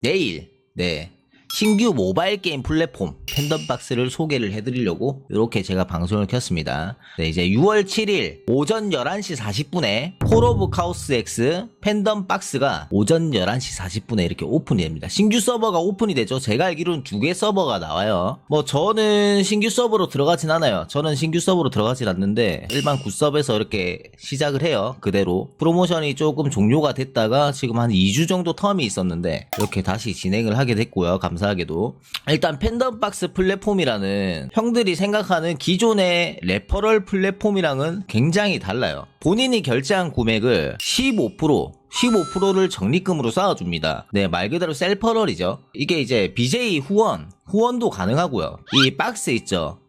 내일. 네 신규 모바일 게임 플랫폼 팬덤박스를 소개를 해드리려고 이렇게 제가 방송을 켰습니다. 네, 이제 6월 7일 오전 11시 40분에 콜 오브 카우스 X 팬덤박스가 오전 11시 40분에 이렇게 오픈이 됩니다. 신규 서버가 오픈이 되죠. 제가 알기로는 두 개 서버가 나와요. 뭐 저는 신규 서버로 들어가진 않아요. 저는 신규 서버로 들어가진 않는데 일반 굿섭에서 이렇게 시작을 해요. 그대로 프로모션이 조금 종료가 됐다가 지금 한 2주 정도 텀이 있었는데 이렇게 다시 진행을 하게 됐고요. 감사 하게도 일단 팬덤박스 플랫폼이라는 형들이 생각하는 기존의 레퍼럴 플랫폼이랑은 굉장히 달라요. 본인이 결제한 금액을 15% 15%를 적립금으로 쌓아줍니다. 네, 말 그대로 셀퍼럴이죠. 이게 이제 BJ 후원, 후원도 가능하고요. 이 박스 있죠.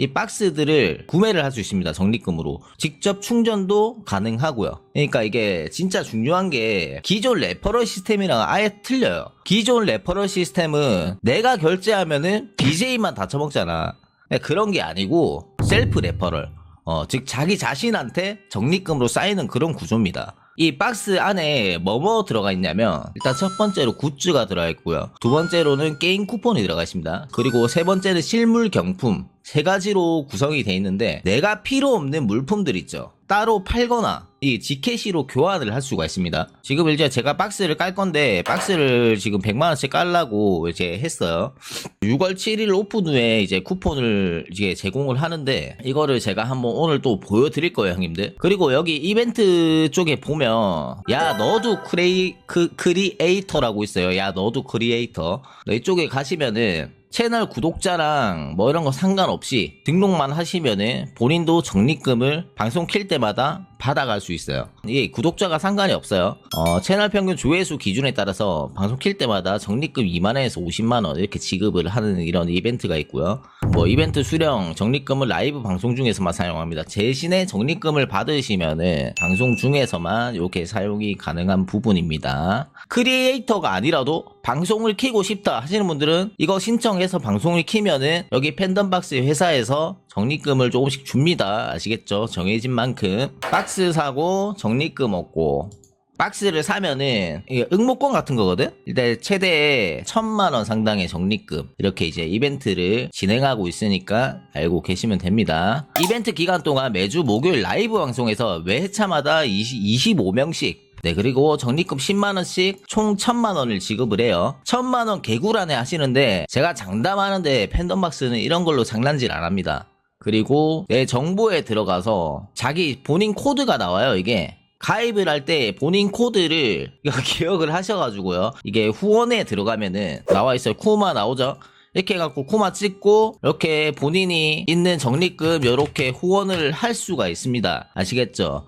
이 박스들을 구매를 할 수 있습니다. 적립금으로. 직접 충전도 가능하고요. 그러니까 이게 진짜 중요한 게 기존 레퍼럴 시스템이랑 아예 틀려요. 기존 레퍼럴 시스템은 내가 결제하면은 BJ만 다 처먹잖아. 네, 그런 게 아니고 셀프 레퍼럴. 어, 즉 자기 자신한테 적립금으로 쌓이는 그런 구조입니다. 이 박스 안에 뭐뭐 들어가 있냐면 일단 첫 번째로 굿즈가 들어가 있고요. 두 번째로는 게임 쿠폰이 들어가 있습니다. 그리고 세 번째는 실물 경품 세 가지로 구성이 돼 있는데 내가 필요 없는 물품들 있죠. 따로 팔거나 이 지켓시로 교환을 할 수가 있습니다. 지금 이제 제가 박스를 깔 건데 박스를 지금 100만 원씩 깔라고 이제 했어요. 6월 7일 오픈 후에 이제 쿠폰을 이제 제공을 하는데 이거를 제가 한번 오늘 또 보여드릴 거예요, 형님들. 그리고 여기 이벤트 쪽에 보면 야 너도 크레이 크, 크리에이터라고 있어요. 야 너도 크리에이터. 네, 이쪽에 가시면은 채널 구독자랑 뭐 이런 거 상관없이 등록만 하시면은 본인도 적립금을 방송 킬 때마다 받아갈 수 있어요. 이게 구독자가 상관이 없어요. 어, 채널 평균 조회수 기준에 따라서 방송 킬 때마다 적립금 2만원에서 50만원 이렇게 지급을 하는 이런 이벤트가 있고요. 뭐 이벤트 수령, 적립금을 라이브 방송 중에서만 사용합니다. 대신에 적립금을 받으시면은 방송 중에서만 이렇게 사용이 가능한 부분입니다. 크리에이터가 아니라도 방송을 키고 싶다 하시는 분들은 이거 신청해서 방송을 키면은 여기 팬덤박스 회사에서 적립금을 조금씩 줍니다. 아시겠죠? 정해진 만큼 박스 사고 적립금 얻고 박스를 사면은 이게 응모권 같은 거거든. 일단 최대 천만 원 상당의 적립금 이렇게 이제 이벤트를 진행하고 있으니까 알고 계시면 됩니다. 이벤트 기간 동안 매주 목요일 라이브 방송에서 매 회차마다 20, 25명씩 네, 그리고 적립금 10만원씩 총 1000만원을 지급을 해요. 1000만원 개구라네 하시는데, 제가 장담하는데 팬덤박스는 이런 걸로 장난질 안 합니다. 그리고 내 정보에 들어가서 자기 본인 코드가 나와요, 이게. 가입을 할 때 본인 코드를 기억을 하셔가지고요. 이게 후원에 들어가면은 나와 있어요. 쿠마 나오죠? 이렇게 해갖고 코마 찍고 이렇게 본인이 있는 적립금 이렇게 후원을 할 수가 있습니다. 아시겠죠?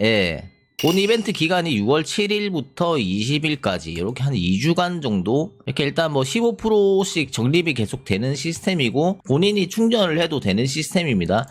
예. 본 이벤트 기간이 6월 7일부터 20일까지 이렇게 한 2주간 정도 이렇게 일단 뭐 15%씩 적립이 계속 되는 시스템이고 본인이 충전을 해도 되는 시스템입니다.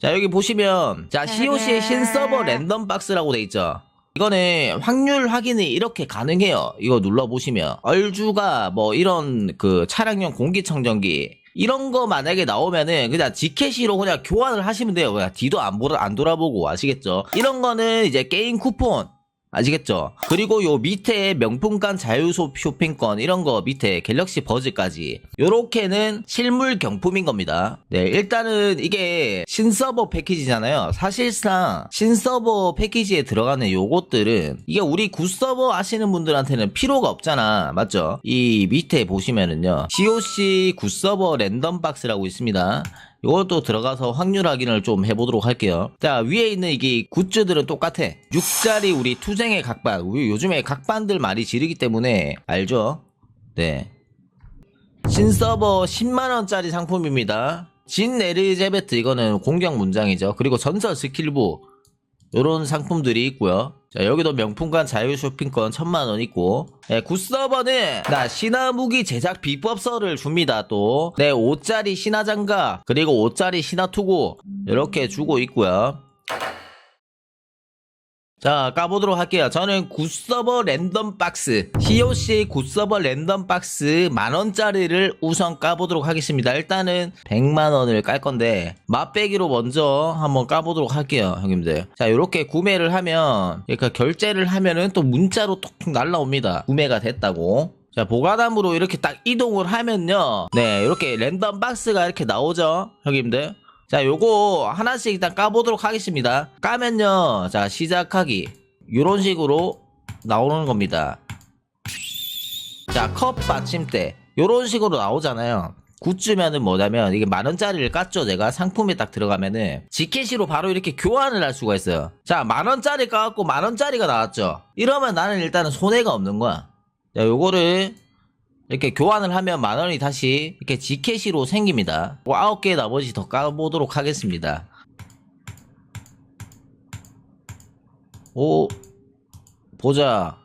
자 여기 보시면 자 COC의 신서버 랜덤 박스라고 돼 있죠. 이거는 확률 확인이 이렇게 가능해요. 이거 눌러보시면 얼주가 뭐 이런 그 차량용 공기청정기 이런 거 만약에 나오면은 그냥 지켓시로 그냥 교환을 하시면 돼요. 그냥 뒤도 안, 보라, 안 돌아보고 아시겠죠? 이런 거는 이제 게임 쿠폰 아시겠죠? 그리고 요 밑에 명품관 자유소 쇼핑권 이런 거 밑에 갤럭시 버즈까지 요렇게는 실물 경품인 겁니다. 네, 일단은 이게 신서버 패키지잖아요. 사실상 신서버 패키지에 들어가는 요것들은 이게 우리 굿서버 아시는 분들한테는 필요가 없잖아. 맞죠? 이 밑에 보시면은요. COC 굿서버 랜덤 박스라고 있습니다. 이것도 들어가서 확률 확인을 좀 해보도록 할게요. 자, 위에 있는 이게 굿즈들은 똑같아. 6짜리 우리 투쟁의 각반. 우리 요즘에 각반들 많이 지르기 때문에 알죠? 네. 신서버 10만원짜리 상품입니다. 진 에르제베트 이거는 공격 문장이죠. 그리고 전설 스킬북. 요런 상품들이 있고요. 자, 여기도 명품관 자유 쇼핑권 1000만원 있고, 네, 굿서버는, 나, 신화 무기 제작 비법서를 줍니다, 또. 네, 5짜리 신화 장갑, 그리고 5짜리 신화 투구, 이렇게 주고 있고요. 자, 까보도록 할게요. 저는 굿서버 랜덤 박스, COC 굿서버 랜덤 박스 만원짜리를 우선 까보도록 하겠습니다. 일단은 100만원을 깔 건데, 맛배기로 먼저 한번 까보도록 할게요, 형님들. 자, 이렇게 구매를 하면, 그러니까 결제를 하면은 또 문자로 톡 날라옵니다. 구매가 됐다고. 자, 보관함으로 이렇게 딱 이동을 하면요. 네, 이렇게 랜덤 박스가 이렇게 나오죠, 형님들. 자, 요거 하나씩 일단 까보도록 하겠습니다. 까면요. 자, 시작하기. 요런 식으로 나오는 겁니다. 자, 컵 받침대. 요런 식으로 나오잖아요. 굿즈면은 뭐냐면 이게 만원짜리를 깠죠 제가 상품에 딱 들어가면은 지켓시로 바로 이렇게 교환을 할 수가 있어요 자 만원짜리 까갖고 만원짜리가 나왔죠 이러면 나는 일단은 손해가 없는 거야 자 요거를 이렇게 교환을 하면 만 원이 다시 이렇게 지켓시로 생깁니다. 뭐 아홉 개 나머지 더 까보도록 하겠습니다. 오, 보자.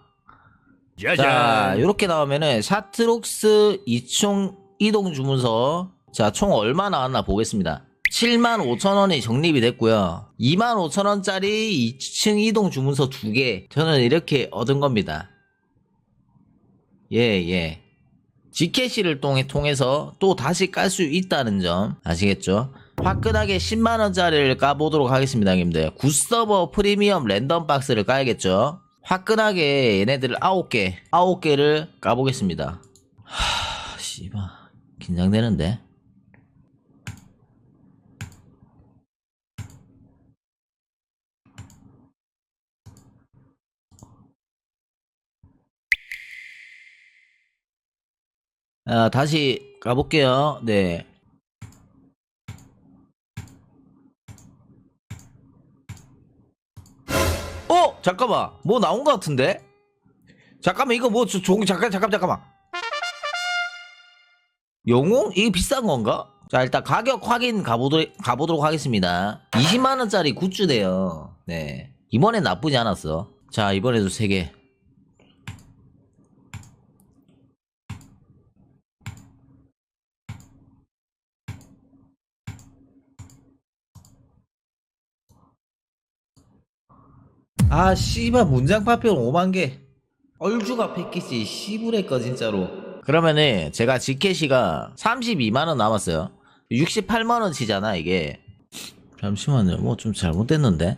자, 이렇게 나오면은 샤트록스 이총 이동 주문서. 자, 총 얼마 나왔나 보겠습니다. 7만 5천 원이 적립이 됐고요. 2만 5천 원짜리 2층 이동 주문서 두 개. 저는 이렇게 얻은 겁니다. 예, 예. 지켓시를 통해, 통해서 또 다시 깔 수 있다는 점 아시겠죠? 화끈하게 10만원짜리를 까보도록 하겠습니다, 형님들. 굿서버 프리미엄 랜덤 박스를 까야겠죠? 화끈하게 얘네들을 9개, 9개를 까보겠습니다. 하, 씨발. 긴장되는데? 아, 다시 가볼게요. 네. 어? 잠깐만. 뭐 나온 것 같은데? 잠깐만, 이거 뭐, 저, 종이, 잠깐, 잠깐, 잠깐만. 영웅? 이게 비싼 건가? 자, 일단 가격 확인 가보도록, 가보도록 하겠습니다. 20만원짜리 굿즈네요. 네. 이번엔 나쁘지 않았어. 자, 이번에도 3개. 아 씨발 문장 파편 5만 개. 얼주가 패키지. 씨부레 거 진짜로. 그러면은 제가 지켓이가 32만원 남았어요. 68만원 치잖아 이게. 잠시만요. 뭐 좀 잘못됐는데?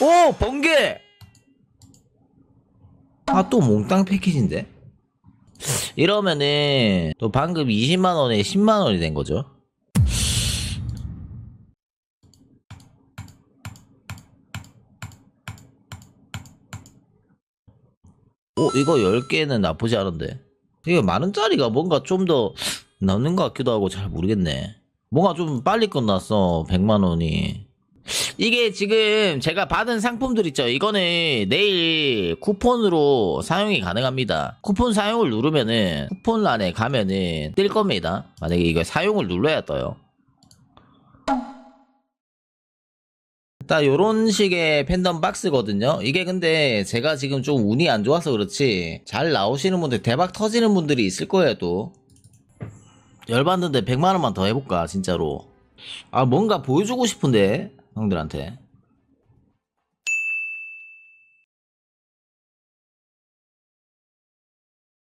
오 번개! 아 또 몽땅 패키지인데 이러면은 또 방금 20만 원에 10만 원이 된 거죠. 오 이거 10개는 나쁘지 않은데. 이거 만 원짜리가 뭔가 좀 더 남는 것 같기도 하고 잘 모르겠네. 뭔가 좀 빨리 끝났어 100만 원이. 이게 지금 제가 받은 상품들 있죠. 이거는 내일 쿠폰으로 사용이 가능합니다. 쿠폰 사용을 누르면은 쿠폰란에 가면은 뜰 겁니다. 만약에 이거 사용을 눌러야 떠요. 딱 요런 식의 팬덤 박스거든요. 이게 근데 제가 지금 좀 운이 안 좋아서 그렇지 잘 나오시는 분들 대박 터지는 분들이 있을 거예요 또. 열받는데 100만원만 더 해볼까 진짜로. 아 뭔가 보여주고 싶은데 형들한테